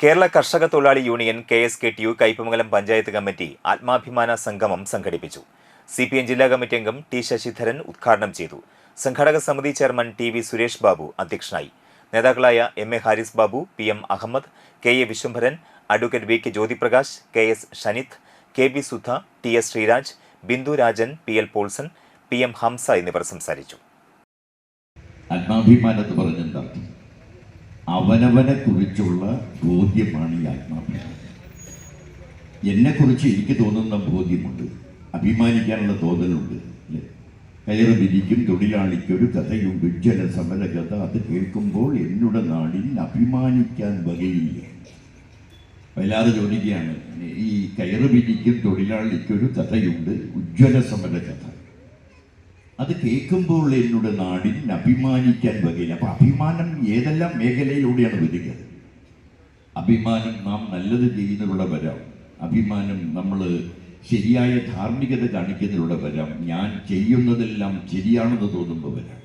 കേരള കർഷക തൊഴിലാളി union K S K T U Kaipamangalam panchayat committee ആത്മാഭിമാന സംഗമം സംഘടിപ്പിച്ചു. സി പി എം ജില്ലാ കമ്മിറ്റി അംഗം ടി ശശിധരൻ ഉദ്ഘാടനം ചെയ്തു. സംഘാടക സമിതി chairman T V Suresh Babu അധ്യക്ഷനായി. നേതാക്കളായ M A Haris Babu P M Ahammed K A Viswambharan advocate V K Jyothiprakash K S Shanith K B Sudha T S Sreeraj Bindu Rajan P L Polson P M Hamsa എന്നിവർ സംസാരിച്ചു. ആത്മാഭിമാനം എന്ന് അവനവനെ കുറിച്ചുള്ള ബോധ്യമാണ് ഈ ആത്മാഭിമാനം. എന്നെക്കുറിച്ച് എനിക്ക് തോന്നുന്ന ബോധ്യമുണ്ട്. അഭിമാനിക്കാനുള്ള തോന്നലുണ്ട് അല്ലേ? കയറ് വിരിക്കും തൊഴിലാളിക്കൊരു കഥയുണ്ട് സമര കഥ അത് കേൾക്കുമ്പോൾ എന്നുടെ നാടിൽ അഭിമാനിക്കാൻ വകയില്ല. വല്ലാതെ ചോദിക്കുകയാണ് ഈ കയറ് വിരിക്കും തൊഴിലാളിക്കൊരു കഥയുണ്ട് ഉജ്ജ്വല സമര കഥ അത് കേൾക്കുമ്പോൾ എന്നുടെ നാടിൽ അഭിമാനിക്കാൻ വകയില്ല. അപ്പൊ അഭിമാനം ഏതെല്ലാം മേഖലയിലൂടെയാണ് വരിക? അഭിമാനം നാം നല്ലത് ചെയ്യുന്നതിലൂടെ വരാം അഭിമാനം നമ്മൾ ശരിയായ ധാർമ്മികത കാണിക്കുന്നതിലൂടെ വരാം ഞാൻ ചെയ്യുന്നതെല്ലാം ശരിയാണെന്ന് തോന്നുമ്പോൾ വരാം.